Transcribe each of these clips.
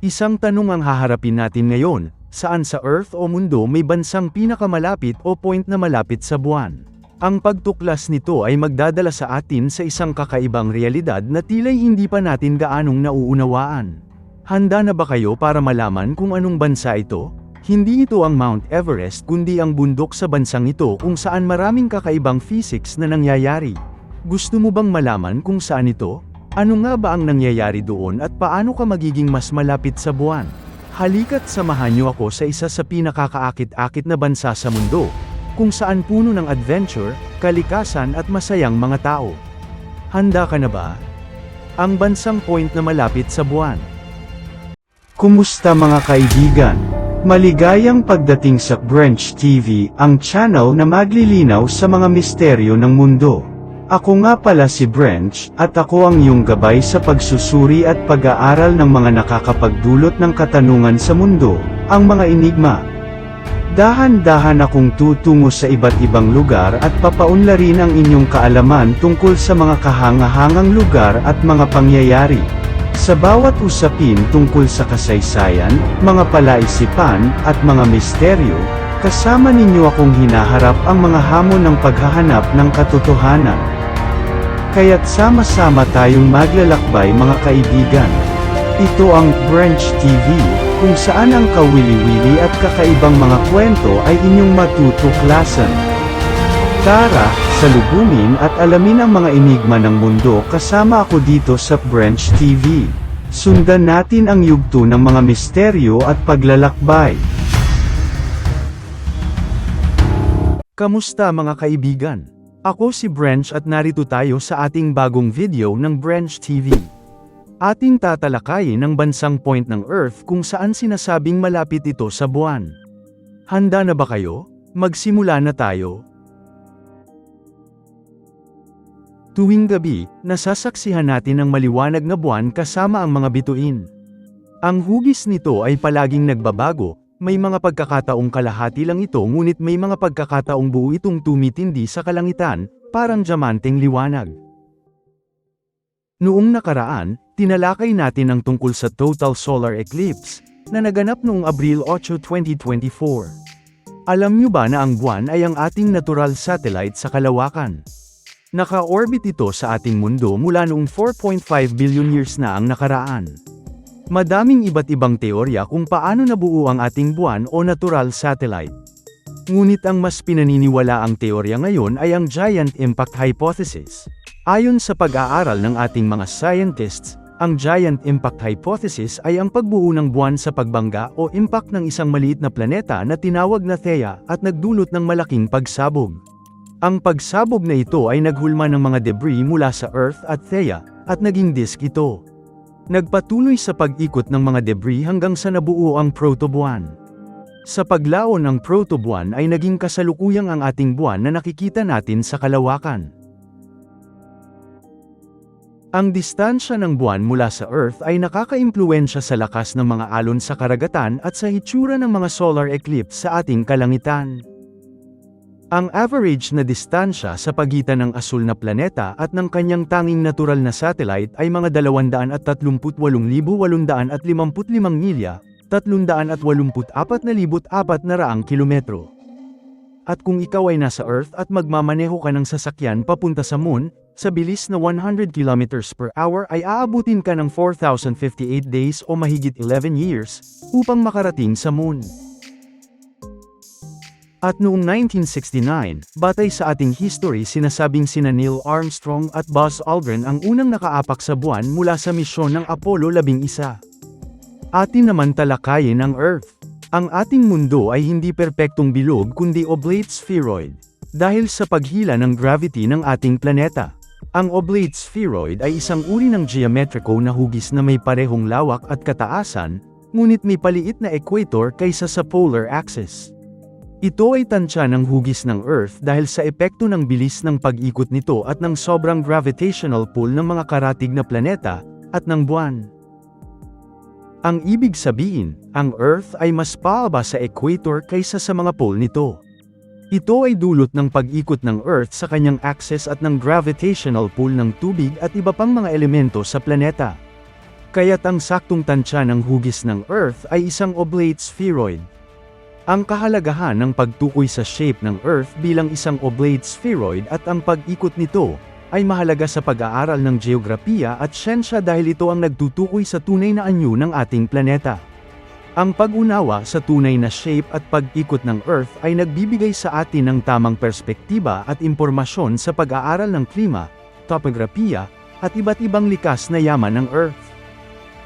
Isang tanong ang haharapin natin ngayon, saan sa Earth o mundo may bansang pinakamalapit o point na malapit sa buwan? Ang pagtuklas nito ay magdadala sa atin sa isang kakaibang realidad na tila'y hindi pa natin gaanong nauunawaan. Handa na ba kayo para malaman kung anong bansa ito? Hindi ito ang Mount Everest kundi ang bundok sa bansang ito kung saan maraming kakaibang physics na nangyayari. Gusto mo bang malaman kung saan ito? Ano nga ba ang nangyayari doon at paano ka magiging mas malapit sa buwan? Halika't samahan niyo ako sa isa sa pinakakaakit-akit na bansa sa mundo, kung saan puno ng adventure, kalikasan at masayang mga tao. Handa ka na ba? Ang bansang point na malapit sa buwan. Kumusta mga kaibigan? Maligayang pagdating sa Branch TV, ang channel na maglilinaw sa mga misteryo ng mundo. Ako nga pala si Branch, at ako ang iyong gabay sa pagsusuri at pag-aaral ng mga nakakapagdulot ng katanungan sa mundo, ang mga enigma. Dahan-dahan akong tutungo sa iba't ibang lugar at papaunlarin ang inyong kaalaman tungkol sa mga kahangahangang lugar at mga pangyayari. Sa bawat usapin tungkol sa kasaysayan, mga palaisipan, at mga misteryo, kasama ninyo akong hinaharap ang mga hamon ng paghahanap ng katotohanan. Kaya't sama-sama tayong maglalakbay mga kaibigan. Ito ang Branch TV, kung saan ang kawili-wili at kakaibang mga kwento ay inyong matutuklasan. Tara, salubungin at alamin ang mga enigma ng mundo kasama ako dito sa Branch TV. Sundan natin ang yugto ng mga misteryo at paglalakbay. Kamusta mga kaibigan? Ako si Branch at narito tayo sa ating bagong video ng Branch TV. Ating tatalakayin ang bansang point ng Earth kung saan sinasabing malapit ito sa buwan. Handa na ba kayo? Magsimula na tayo. Tuwing gabi, nasasaksihan natin ang maliwanag na buwan kasama ang mga bituin. Ang hugis nito ay palaging nagbabago, may mga pagkakataong kalahati lang ito ngunit may mga pagkakataong buo itong tumitindi sa kalangitan, parang diamanteng liwanag. Noong nakaraan, tinalakay natin ang tungkol sa total solar eclipse, na naganap noong Abril 8, 2024. Alam niyo ba na ang buwan ay ang ating natural satellite sa kalawakan? Naka-orbit ito sa ating mundo mula noong 4.5 billion years na ang nakaraan. Madaming iba't ibang teorya kung paano nabuo ang ating buwan o natural satellite. Ngunit ang mas pinaniniwala ang teorya ngayon ay ang Giant Impact Hypothesis. Ayon sa pag-aaral ng ating mga scientists, ang Giant Impact Hypothesis ay ang pagbuo ng buwan sa pagbangga o impact ng isang maliit na planeta na tinawag na Theia at nagdulot ng malaking pagsabog. Ang pagsabog na ito ay naghulma ng mga debris mula sa Earth at Theia, at naging disk ito. Nagpatuloy sa pag-ikot ng mga debris hanggang sa nabuo ang protobuwan. Sa paglaon ng protobuwan ay naging kasalukuyang ang ating buwan na nakikita natin sa kalawakan. Ang distansya ng buwan mula sa Earth ay nakakaimpluwensya sa lakas ng mga alon sa karagatan at sa hitsura ng mga solar eclipse sa ating kalangitan. Ang average na distansya sa pagitan ng asul na planeta at ng kanyang tanging natural na satellite ay mga 238,855 milya, 384,400 kilometro. At kung ikaw ay nasa Earth at magmamaneho ka ng sasakyan papunta sa Moon, sa bilis na 100 km per hour ay aabutin ka ng 4,058 days o mahigit 11 years, upang makarating sa Moon. At noong 1969, batay sa ating history sinasabing sina Neil Armstrong at Buzz Aldrin ang unang nakaapak sa buwan mula sa misyon ng Apollo 11. Atin naman talakayin ang Earth. Ang ating mundo ay hindi perpektong bilog kundi oblate spheroid, dahil sa paghila ng gravity ng ating planeta. Ang oblate spheroid ay isang uri ng geometrico na hugis na may parehong lawak at kataasan, ngunit may paliit na equator kaysa sa polar axis. Ito ay tansya ng hugis ng Earth dahil sa epekto ng bilis ng pag-ikot nito at ng sobrang gravitational pull ng mga karatig na planeta, at ng buwan. Ang ibig sabihin, ang Earth ay mas paaba sa equator kaysa sa mga pole nito. Ito ay dulot ng pag-ikot ng Earth sa kanyang axis at ng gravitational pull ng tubig at iba pang mga elemento sa planeta. Kaya't ang saktong tansya ng hugis ng Earth ay isang oblate spheroid. Ang kahalagahan ng pagtukoy sa shape ng Earth bilang isang oblate spheroid at ang pag-ikot nito, ay mahalaga sa pag-aaral ng geografiya at siyensya dahil ito ang nagtutukoy sa tunay na anyo ng ating planeta. Ang pag-unawa sa tunay na shape at pag-ikot ng Earth ay nagbibigay sa atin ng tamang perspektiba at impormasyon sa pag-aaral ng klima, topografiya, at iba't ibang likas na yaman ng Earth.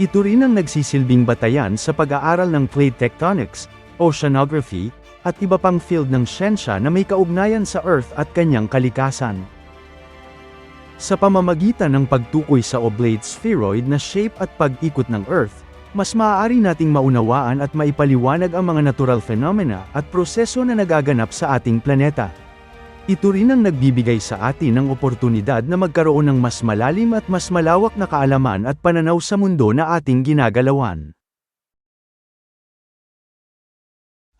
Ito rin ang nagsisilbing batayan sa pag-aaral ng plate tectonics, oceanography, at iba pang field ng siyensya na may kaugnayan sa Earth at kanyang kalikasan. Sa pamamagitan ng pagtukoy sa oblate spheroid na shape at pag-ikot ng Earth, mas maaari nating maunawaan at maipaliwanag ang mga natural phenomena at proseso na nagaganap sa ating planeta. Ito rin ang nagbibigay sa atin ng oportunidad na magkaroon ng mas malalim at mas malawak na kaalaman at pananaw sa mundo na ating ginagalawan.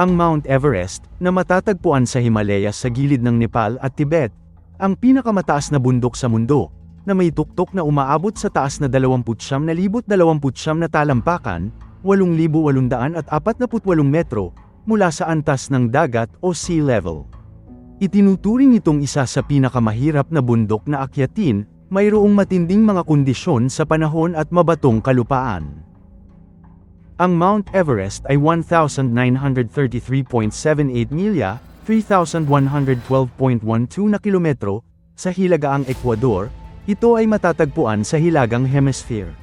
Ang Mount Everest, na matatagpuan sa Himalayas sa gilid ng Nepal at Tibet, ang pinakamataas na bundok sa mundo, na may tuktok na umaabot sa taas na 29,029 na talampakan, 8,848 metro, mula sa antas ng dagat o sea level. Itinuturing itong isa sa pinakamahirap na bundok na akyatin, mayroong matinding mga kondisyon sa panahon at mabatong kalupaan. Ang Mount Everest ay 1,933.78 milya, 3,112.12 na kilometro, sa Hilagaang Ecuador, ito ay matatagpuan sa Hilagang Hemisphere.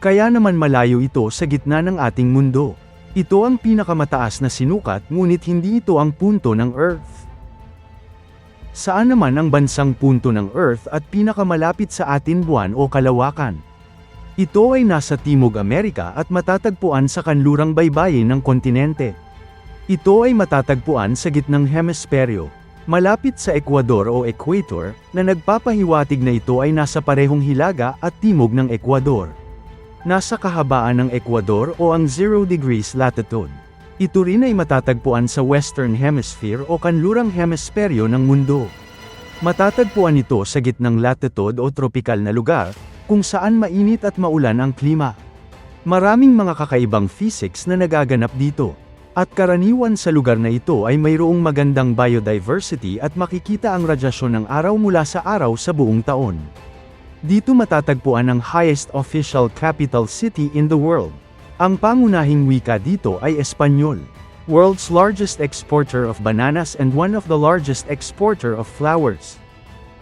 Kaya naman malayo ito sa gitna ng ating mundo. Ito ang pinakamataas na sinukat ngunit hindi ito ang punto ng Earth. Saan naman ang bansang punto ng Earth at pinakamalapit sa atin buwan o kalawakan? Ito ay nasa Timog Amerika at matatagpuan sa kanlurang baybayin ng kontinente. Ito ay matatagpuan sa gitnang hemisperyo, malapit sa Ecuador o equator, na nagpapahiwatig na ito ay nasa parehong hilaga at timog ng Ecuador. Nasa kahabaan ng Ecuador o ang 0 degrees latitude. Ito rin ay matatagpuan sa Western Hemisphere o kanlurang hemisperyo ng mundo. Matatagpuan ito sa gitnang latitude o tropikal na lugar, kung saan mainit at maulan ang klima. Maraming mga kakaibang physics na nagaganap dito. At karaniwan sa lugar na ito ay mayroong magandang biodiversity at makikita ang radyasyon ng araw mula sa araw sa buong taon. Dito matatagpuan ang highest official capital city in the world. Ang pangunahing wika dito ay Espanyol. World's largest exporter of bananas and one of the largest exporter of flowers.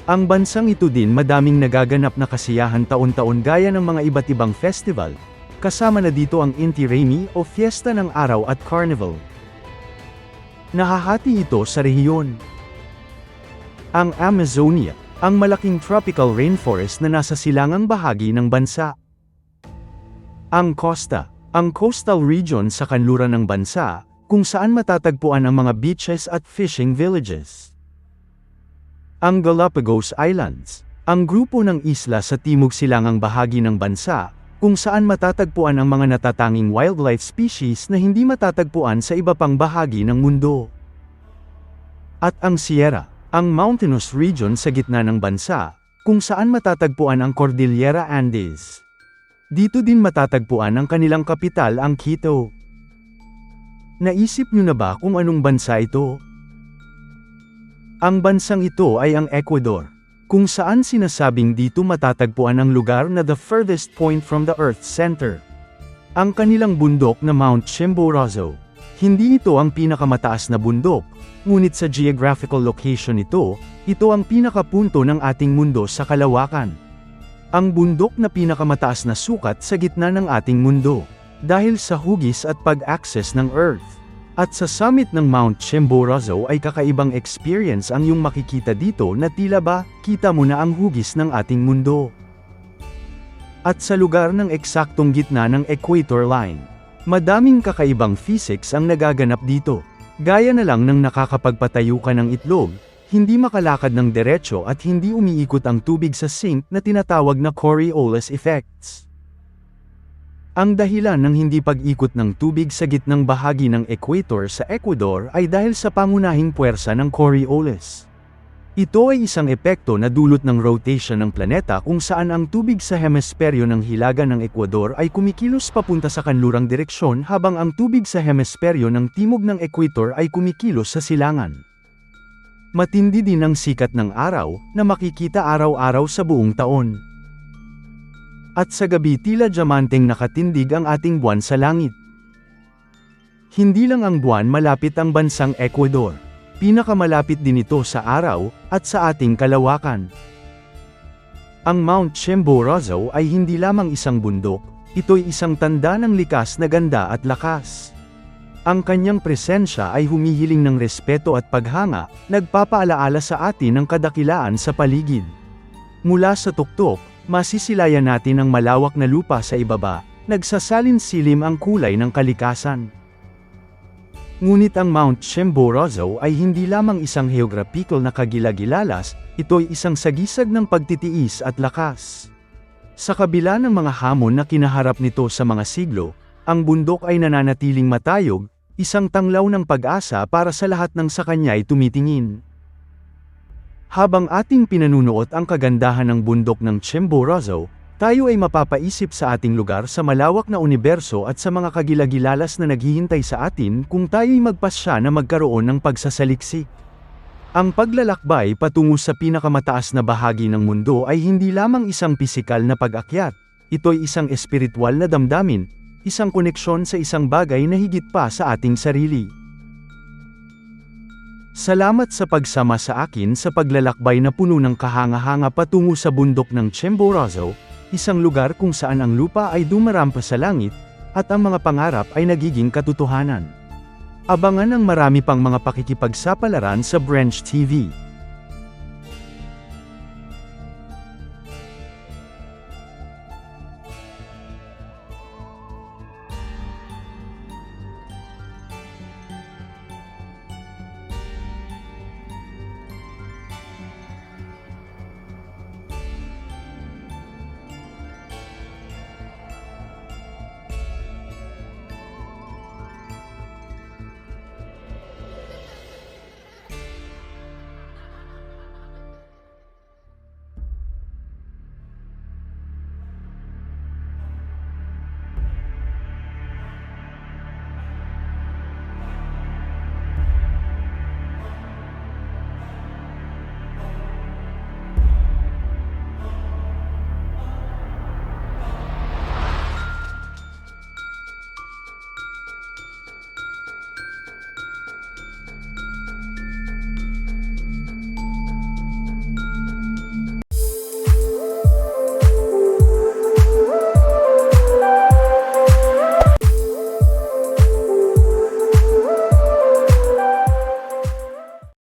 Ang bansang ito din madaming nagaganap na kasiyahan taon-taon gaya ng mga iba't ibang festival, kasama na dito ang Inti Raymi o Fiesta ng Araw at Carnival. Nahahati ito sa rehiyon. Ang Amazonia, ang malaking tropical rainforest na nasa silangang bahagi ng bansa. Ang Costa, ang coastal region sa kanluran ng bansa, kung saan matatagpuan ang mga beaches at fishing villages. Ang Galapagos Islands, ang grupo ng isla sa timog silangang bahagi ng bansa, kung saan matatagpuan ang mga natatanging wildlife species na hindi matatagpuan sa iba pang bahagi ng mundo. At ang Sierra, ang mountainous region sa gitna ng bansa, kung saan matatagpuan ang Cordillera Andes. Dito din matatagpuan ang kanilang kapital ang Quito. Naisip nyo na ba kung anong bansa ito? Ang bansang ito ay ang Ecuador, kung saan sinasabing dito matatagpuan ang lugar na the furthest point from the Earth's center. Ang kanilang bundok na Mount Chimborazo. Hindi ito ang pinakamataas na bundok, ngunit sa geographical location ito, ito ang pinakapunto ng ating mundo sa kalawakan. Ang bundok na pinakamataas na sukat sa gitna ng ating mundo, dahil sa hugis at pag-access ng Earth. At sa summit ng Mount Chimborazo ay kakaibang experience ang iyong makikita dito na tila ba, kita mo na ang hugis ng ating mundo. At sa lugar ng eksaktong gitna ng equator line, madaming kakaibang physics ang nagaganap dito. Gaya na lang ng nakakapagpatayo ka ng itlog, hindi makalakad ng diretsyo at hindi umiikot ang tubig sa sink na tinatawag na Coriolis effects. Ang dahilan ng hindi pag-ikot ng tubig sa gitnang bahagi ng equator sa Ecuador ay dahil sa pangunahing puwersa ng Coriolis. Ito ay isang epekto na dulot ng rotation ng planeta kung saan ang tubig sa hemisperyo ng hilaga ng Ecuador ay kumikilos papunta sa kanlurang direksyon habang ang tubig sa hemisperyo ng timog ng equator ay kumikilos sa silangan. Matindi din ang sikat ng araw na makikita araw-araw sa buong taon. At sa gabi tila diamanteng nakatindig ang ating buwan sa langit. Hindi lang ang buwan malapit ang bansang Ecuador. Pinakamalapit din ito sa araw, at sa ating kalawakan. Ang Mount Chimborazo ay hindi lamang isang bundok, ito'y isang tanda ng likas na ganda at lakas. Ang kanyang presensya ay humihiling ng respeto at paghanga, nagpapaalaala sa atin ng kadakilaan sa paligid. Mula sa tuktok, masisilayan natin ang malawak na lupa sa ibaba, nagsasalin silim ang kulay ng kalikasan. Ngunit ang Mount Chimborazo ay hindi lamang isang geographical na kagilagilalas, ito'y isang sagisag ng pagtitiis at lakas. Sa kabila ng mga hamon na kinaharap nito sa mga siglo, ang bundok ay nananatiling matayog, isang tanglaw ng pag-asa para sa lahat ng sa kanya ay tumitingin. Habang ating pinanunuot ang kagandahan ng bundok ng Chimborazo, tayo ay mapapaisip sa ating lugar sa malawak na universo at sa mga kagilagilalas na naghihintay sa atin kung tayo'y magpasya na magkaroon ng pagsasaliksik. Ang paglalakbay patungo sa pinakamataas na bahagi ng mundo ay hindi lamang isang pisikal na pag-akyat, ito'y isang espiritual na damdamin, isang koneksyon sa isang bagay na higit pa sa ating sarili. Salamat sa pagsama sa akin sa paglalakbay na puno ng kahanga-hanga patungo sa bundok ng Chimborazo, isang lugar kung saan ang lupa ay dumarampa sa langit, at ang mga pangarap ay nagiging katotohanan. Abangan ang marami pang mga pakikipagsapalaran sa Branch TV.